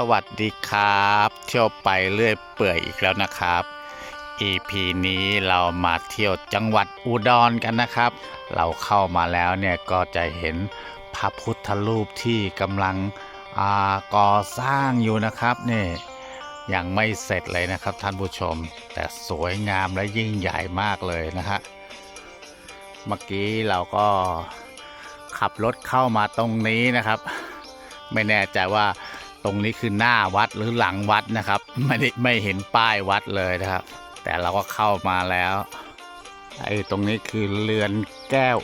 สวัสดีครับ เที่ยวไปเรื่อยเปื่อยอีกแล้วนะครับ EP นี้เรามาเที่ยวจังหวัดอุดรกันนะครับ เราเข้ามาแล้วเนี่ยก็จะเห็นพระพุทธรูปที่กำลังอ่าก่อสร้างอยู่นะครับนี่ยังไม่เสร็จเลยนะครับท่านผู้ชม แต่สวยงามและยิ่งใหญ่มากเลยนะฮะเมื่อกี้เราก็ขับรถเข้ามาตรงนี้นะครับ ไม่แน่ใจว่า รงนี้คือหน้าวัดหรือหลังวัดนะครับ ไม่ได้ไม่เห็นป้ายวัดเลยนะครับ แต่เราก็เข้ามาแล้วไอ้ตรงนี้คือเรือนแก้ว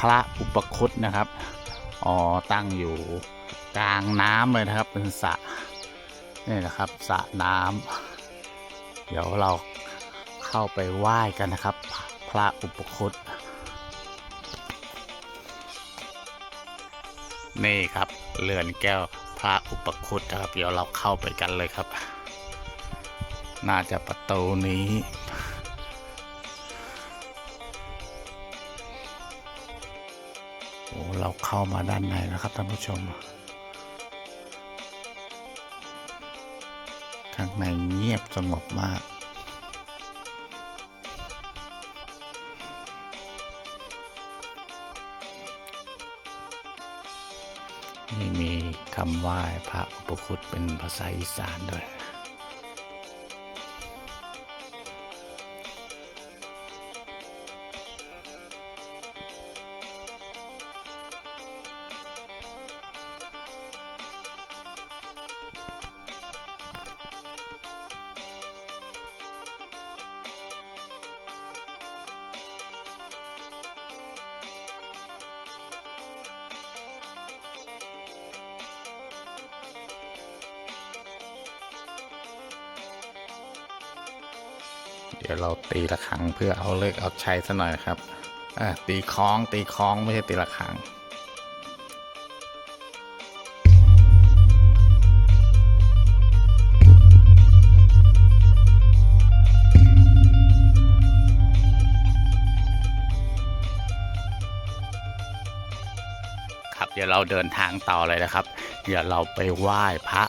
พระอุปคุตนะครับอ๋อตั้งอยู่กลางน้ำเลยนะครับ เป็นสระนี่นะครับสระน้ำเดี๋ยวเราเข้าไปไหว้กันนะครับ พระอุปคุตนี่ครับเรือนแก้ว พระอุปคุตนะครับ เดี๋ยวเราเข้าไปกันเลยครับ น่าจะประตูนี้ โอ้เราเข้ามาด้านในนะครับท่านผู้ชม ข้างในเงียบสงบมาก คำไหว้พระอุปคุตเป็นภาษาอีสานด้วย เดี๋ยวเราตีระฆังเพื่อเอาเลิกเอาชัยซะหน่อยนะครับอะตีคล้องตีคล้องไม่ใช่ตีระฆังครับเดี๋ยวเราเดินทางต่อเลยนะครับ เดี๋ยวเราไปไหว้พระ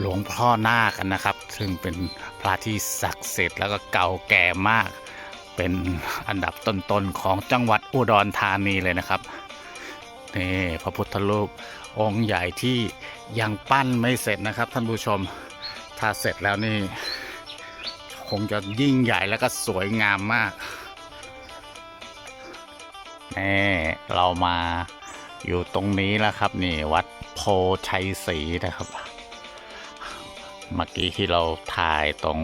หลวงพ่อนาคกันนะครับ ซึ่งเป็นพระที่ศักดิ์สิทธิ์แล้วก็เก่าแก่มาก เป็นอันดับต้นๆของจังหวัดอุดรธานีเลยนะครับนี่พระพุทธรูปองค์ใหญ่ที่ยังปั้นไม่เสร็จนะครับ ท่านผู้ชมถ้าเสร็จแล้วนี่คงจะยิ่งใหญ่แล้วก็สวยงามมากนี่เรามาอยู่ตรงนี้แล้วครับนี่วัดโพชัยศรีนะครับ เมื่อกี้ที่เราถ่ายตรง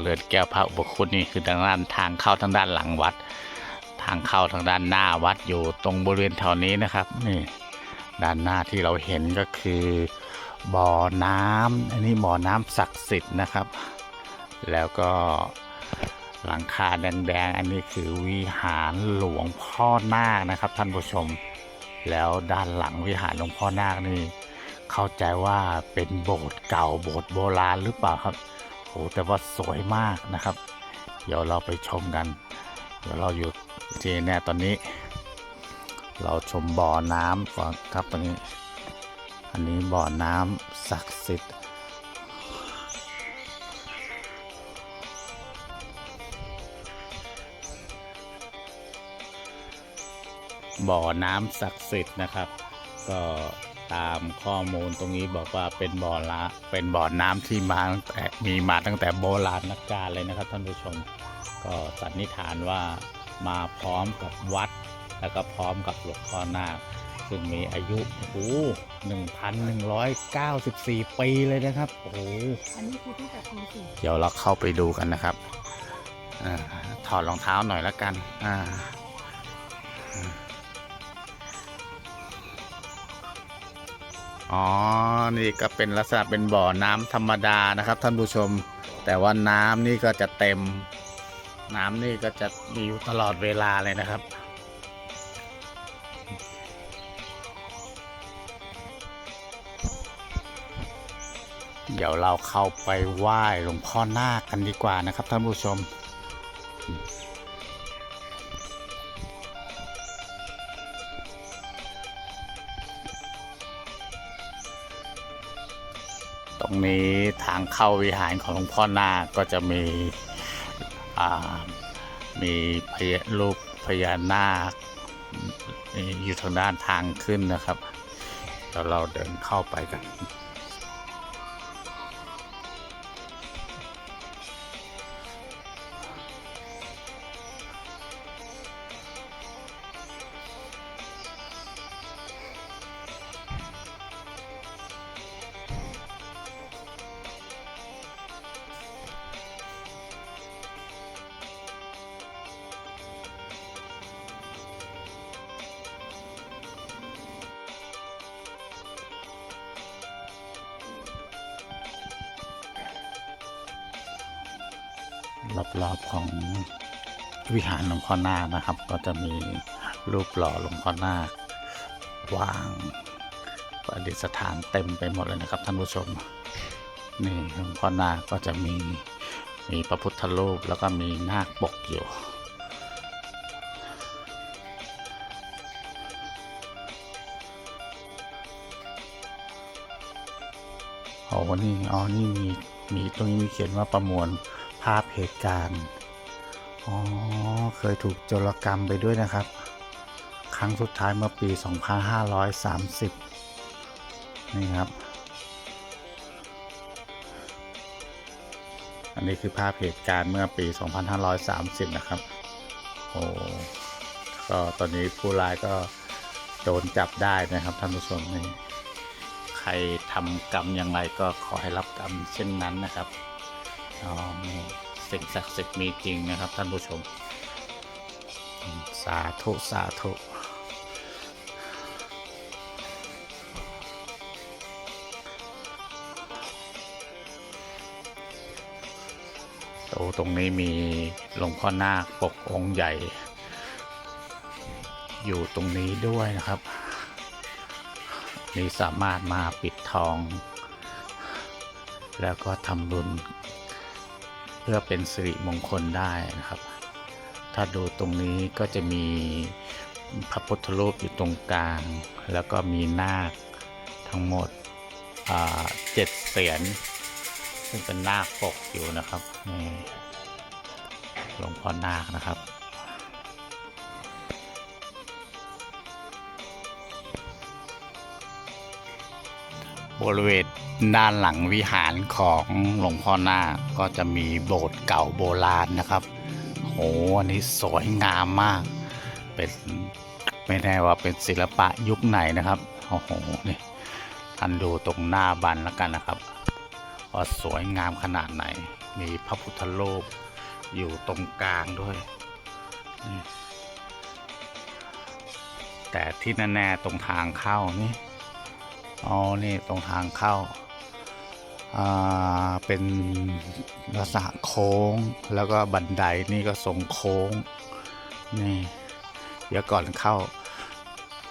เรือนแก้วพระอุปคุตนี่คือทางด้านทางเข้าทางด้านหลังวัด ทางเข้าทางด้านหน้าวัดอยู่ตรงบริเวณแถวนี้นะครับนี่ด้านหน้าที่เราเห็นก็คือบ่อน้ำอันนี้บ่อน้ำศักดิ์สิทธิ์นะครับ แล้วก็หลังคาแดงๆ อันนี้คือวิหารหลวงพ่อนาคนะครับ ท่านผู้ชม แล้วด้านหลังวิหารหลวงพ่อนาคนี่ เข้าใจว่าเป็นโบสถ์เก่าโบสถ์โบราณหรือเปล่าครับโอ้แต่ว่าสวยมากนะครับ เดี๋ยวเราไปชมกัน เดี๋ยวเราอยู่ที่เนี่ยตอนนี้ เราชมบ่อน้ำก่อนครับตอนนี้ อันนี้บ่อน้ำศักดิ์สิทธิ์บ่อน้ำศักดิ์สิทธิ์นะครับ ก็ ตามข้อมูลตรงนี้บอกว่าเป็นบ่อละเป็นบ่อน้ำที่มาตั้งแต่มีมาตั้งแต่โบราณนักกาลเลยนะครับท่านผู้ชม ก็สันนิษฐานว่ามาพร้อมกับวัด แล้วก็พร้อมกับหลวงพ่อนาคซึ่งมีอายุโอ้โหนึ่งพันหนึ่งร้อยเก้าสิบสี่ปีเลยนะครับ โอ้โหอันนี้คือตั้งแต่ปีสี่เดี๋ยวเราเข้าไปดูกันนะครับอถอดรองเท้าหน่อยแล้วกัน อ่า อ๋อ นี่ก็เป็นลักษณะเป็นบ่อน้ำธรรมดานะครับท่านผู้ชม แต่ว่าน้ำนี่ก็จะเต็ม น้ำนี่ก็จะมีอยู่ตลอดเวลาเลยนะครับ เดี๋ยวเราเข้าไปไหว้หลวงพ่อนาคกันดีกว่านะครับท่านผู้ชม นี้ทางเข้าวิหารของหลวงพ่อนาคก็จะมีมีพญารูปพญานาคอยู่ทางด้านทางขึ้นนะครับเดี๋ยวเราเดินเข้าไปกัน รอบๆของวิหารหลวงพ่อนาคนะครับ ก็จะมีรูปหล่อหลวงพ่อนาควางประดิษฐานเต็มไปหมดเลยนะครับท่านผู้ชมนี่หลวงพ่อนาคก็จะมีมีพระพุทธรูปแล้วก็มีนาคปกอยู่โอ๋อนี่อ๋อนี่มีมีตรงนี้มีเขียนว่าประมวลาพเหตุการณ์ อ๋อ เคยถูกโจรกรรมไปด้วยนะครับ ครั้งสุดท้ายเมื่อปี 2530 นี่ครับ อันนี้คือภาพเหตุการณ์เมื่อปี 2530 นะครับ โอ้ ก็ตอนนี้ผู้ร้ายก็โดนจับได้นะครับท่านผู้ชมนี่ใครทำกรรมอย่างไรก็ขอให้รับกรรมเช่นนั้นนะครับ อ๋อนี่สิ่งศักดิ์สิทธิ์มีจริงนะครับท่านผู้ชม สาธุสาธุโอ้ตรงนี้มีหลวงพ่อนาคปกองค์ใหญ่ อยู่ตรงนี้ด้วยนะครับ นี่สามารถมาปิดทอง แล้วก็ทำบุญ พื่อเป็นสิริมงคลได้นะครับ ถ้าดูตรงนี้ก็จะมีพระพุทธรูปอยู่ตรงกลาง แล้วก็มีนาคทั้งหมดเจ็ดเสียนซึ่งเป็นนาคปกอยู่นะครับนี่หลวงพ่อนาคนะครับ บริเวณด้านหลังวิหารของหลวงพ่อหน้าก็จะมีโบสถ์เก่าโบราณนะครับโอ้อันนี้สวยงามมาก เป็นไม่แน่ว่าเป็นศิลปะยุคไหนนะครับโอ้โหนี่ท่านดูตรงหน้าบันแล้วกันนะครับว่าสวยงามขนาดไหน มีพระพุทธรูปอยู่ตรงกลางด้วย แต่ที่แน่ๆตรงทางเข้านี่ อ๋อ นี่ตรงทางเข้า อ่า เป็นลักษณะโค้ง แล้วก็บันไดนี่ก็ทรงโค้ง นี่เดี๋ยวก่อนเข้า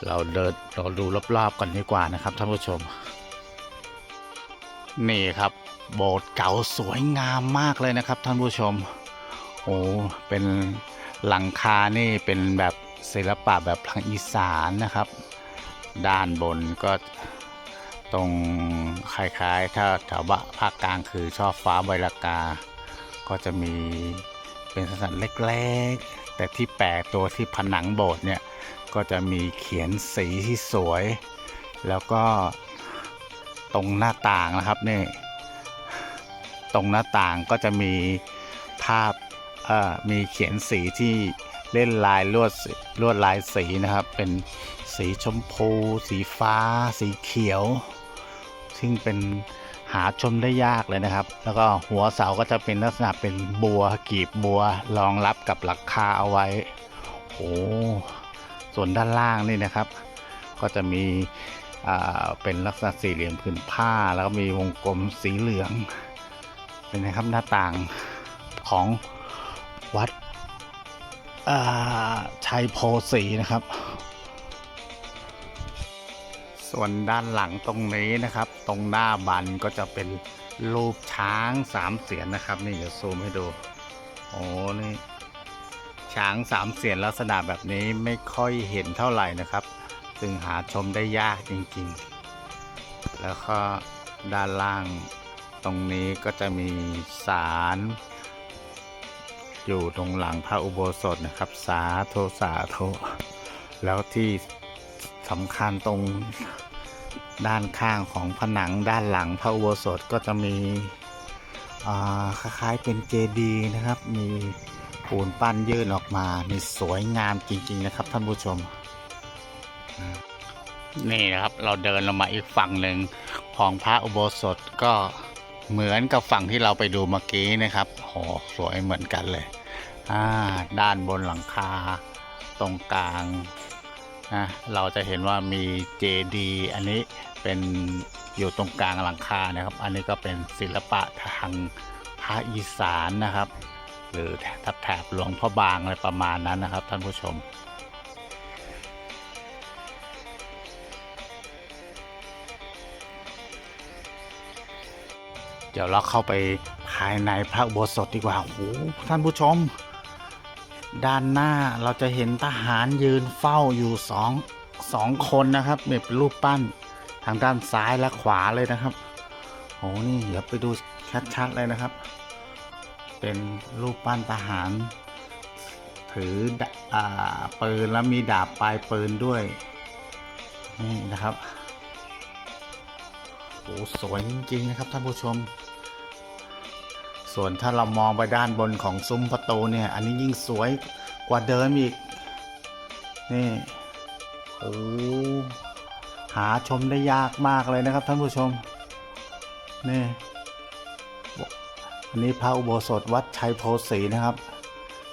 เราเดินเราดูรอบๆก่อนดีกว่านะครับท่านผู้ชม นี่ครับ โบสถ์เก่าสวยงามมากเลยนะครับท่านผู้ชม โอ้ เป็นหลังคานี่เป็นแบบศิลปะแบบทางอีสานนะครับ ด้านบนก็ ตรงคล้ายๆ ถ้าแถวบะภาคกลางคือชอบฟ้าใบลากา ก็จะมีเป็นสันเล็กๆ แต่ที่แปลกตัวที่ผนังโบสถ์เนี่ย ก็จะมีเขียนสีที่สวย แล้วก็ตรงหน้าต่างนะครับนี่ตรงหน้าต่างก็จะมีภาพมีเขียนสีที่เล่นลายลวดลวดลายสีนะครับ เป็นสีชมพู สีฟ้า สีเขียว ซึ่งเป็นหาชมได้ยากเลยนะครับ แล้วก็หัวเสาก็จะเป็นลักษณะเป็นบัวกีบบัวรองรับกับหลังคาเอาไว้โอ้ส่วนด้านล่างนี่นะครับ ก็จะมีอ่าเป็นลักษณะสี่เหลี่ยมผืนผ้า แล้วก็มีวงกลมสีเหลือง เป็นนะครับหน้าต่างของวัดอาชัยโพสีนะครับ ส่วนด้านหลังตรงนี้นะครับ ตรงหน้าบันก็จะเป็นรูปช้างสามเสียนนะครับ นี่เดี๋ยวซูมให้ดูโอ้นี่ช้างสามเสียนลักษณะแบบนี้ไม่ค่อยเห็นเท่าไหร่นะครับ ซึ่งหาชมได้ยากจริงๆ แล้วก็ด้านล่างตรงนี้ก็จะมีศาลอยู่ตรงหลังพระอุโบสถนะครับ สาธุสาธุแล้วที่สำคัญตรง ด้านข้างของผนังด้านหลังพระอุโบสถก็จะมีคล้ายๆเป็นเจดีย์นะครับ มีปูนปั้นยื่นออกมานี่สวยงามจริงๆนะครับท่านผู้ชม นี่นะครับเราเดินลงมาอีกฝั่งหนึ่งของพระอุโบสถก็เหมือนกับฝั่งที่เราไปดูเมื่อกี้นะครับโหสวยเหมือนกันเลย ด้านบนหลังคาตรงกลาง นะเราจะเห็นว่ามีเจดีอันนี้เป็นอยู่ตรงกลางหลังคานะครับ อันนี้ก็เป็นศิลปะทางภาคอีสานนะครับ หรือแถบแถบหลวงพ่อบางอะไรประมาณนั้นนะครับ ท่านผู้ชมเดี๋ยวเราเข้าไปภายในพระอุโบสถดีกว่าโอ้ท่านผู้ชม ด้านหน้าเราจะเห็นทหารยืนเฝ้าอยู่สองสองคนนะครับเนี่ยเป็นรูปปั้นทางด้านซ้ายและขวาเลยนะครับโอ้นี่เดี๋ยวไปดูชัดๆเลยนะครับ เป็นรูปปั้นทหาร ถืออาปืนแล้วมีดาบปลายปืนด้วย นี่นะครับโอ้สวยจริงๆนะครับท่านผู้ชม ส่วนถ้าเรามองไปด้านบนของซุ้มประตูเนี่ย อันนี้ยิ่งสวยกว่าเดิมอีก นี่โอ้หาชมได้ยากมากเลยนะครับท่านผู้ชม นี่ อันนี้พระอุโบสถวัดชัยโพสีนะครับ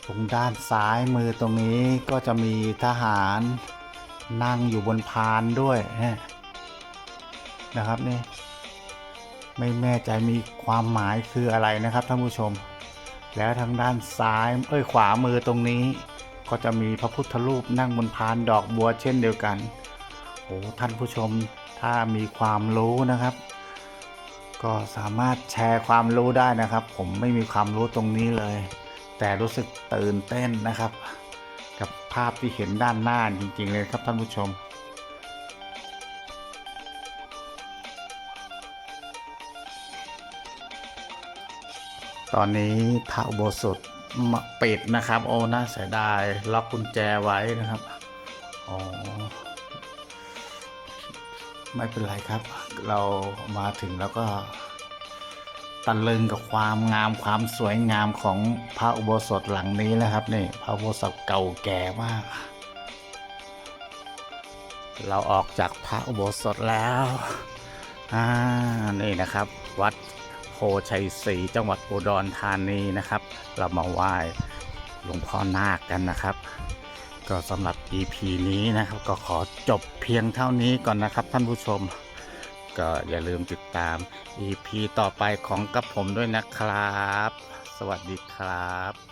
ตรงด้านซ้ายมือตรงนี้ก็จะมีทหารนั่งอยู่บนพานด้วยนะนะครับนี่ ไม่แน่ใจมีความหมายคืออะไรนะครับท่านผู้ชม แล้วทางด้านซ้ายเอ้ยขวามือตรงนี้ ก็จะมีพระพุทธรูปนั่งบนพานดอกบัวเช่นเดียวกันโอ้ท่านผู้ชมถ้ามีความรู้นะครับ ก็สามารถแชร์ความรู้ได้นะครับ ผมไม่มีความรู้ตรงนี้เลย แต่รู้สึกตื่นเต้นนะครับ กับภาพที่เห็นด้านหน้าจริงๆเลยครับท่านผู้ชม ตอนนี้พระอุโบสถมาปิดนะครับ โอ้น่าเสียดายล็อกกุญแจไว้นะครับอ๋อไม่เป็นไรครับ เรามาถึงแล้วก็ตะลึงกับความงามความสวยงามของพระอุโบสถหลังนี้แล้วครับนี่พระอุโบสถเก่าแก่มาก เราออกจากพระอุโบสถแล้วอ่านี่นะครับ วัด ชัยศรีจังหวัดอุดรธานีนะครับ เรามาไหว้หลวงพ่อนาคกันนะครับ ก็สำหรับ EP นี้นะครับ ก็ขอจบเพียงเท่านี้ก่อนนะครับ ท่านผู้ชม ก็อย่าลืมติดตาม EP ต่อไปของกับผมด้วยนะครับ สวัสดีครับ